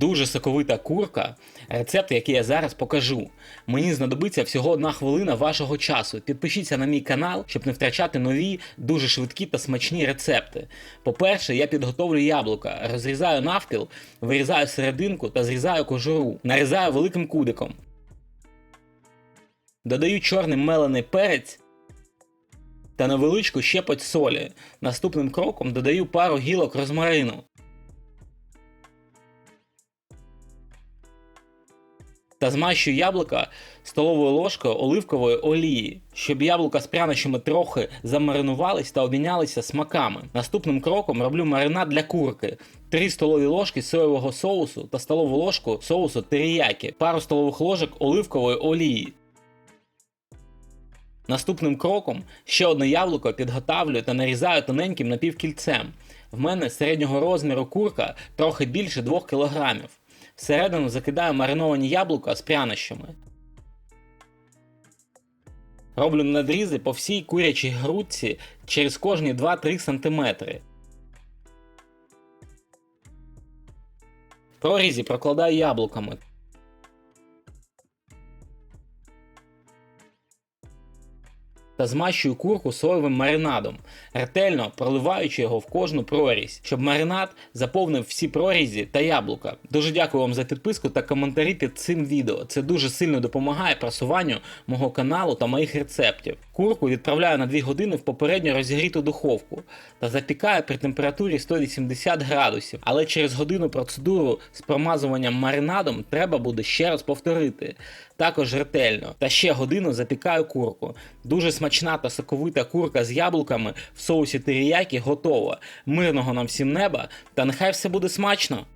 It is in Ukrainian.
Дуже соковита курка, рецепт, який я зараз покажу. Мені знадобиться всього одна хвилина вашого часу. Підпишіться на мій канал, щоб не втрачати нові, дуже швидкі та смачні рецепти. По-перше, я підготовлю яблука, розрізаю навпіл, вирізаю серединку та зрізаю кожуру. Нарізаю великим кудиком. Додаю чорний мелений перець та невеличку щепоть солі. Наступним кроком додаю пару гілок розмарину. Та змащую яблука столовою ложкою оливкової олії, щоб яблука з прянощами трохи замаринувались та обмінялися смаками. Наступним кроком роблю маринад для курки. 3 столові ложки соєвого соусу та столову ложку соусу теріякі, пару столових ложок оливкової олії. Наступним кроком ще одне яблуко підготавлю та нарізаю тоненьким напівкільцем. В мене середнього розміру курка трохи більше 2 кг. Всередину закидаю мариновані яблука з прянощами. Роблю надрізи по всій курячій грудці через кожні 2-3 см. Прорізі прокладаю яблуками. Та змащую курку соєвим маринадом, ретельно проливаючи його в кожну прорізь, щоб маринад заповнив всі прорізі та яблука. Дуже дякую вам за підписку та коментарі під цим відео. Це дуже сильно допомагає просуванню мого каналу та моїх рецептів. Курку відправляю на 2 години в попередньо розігріту духовку та запікаю при температурі 180 градусів. Але через годину процедуру з промазуванням маринадом треба буде ще раз повторити. Також ретельно. Та ще годину запікаю курку. Дуже смачна та соковита курка з яблуками в соусі теріякі готова. Мирного нам всім неба та нехай все буде смачно!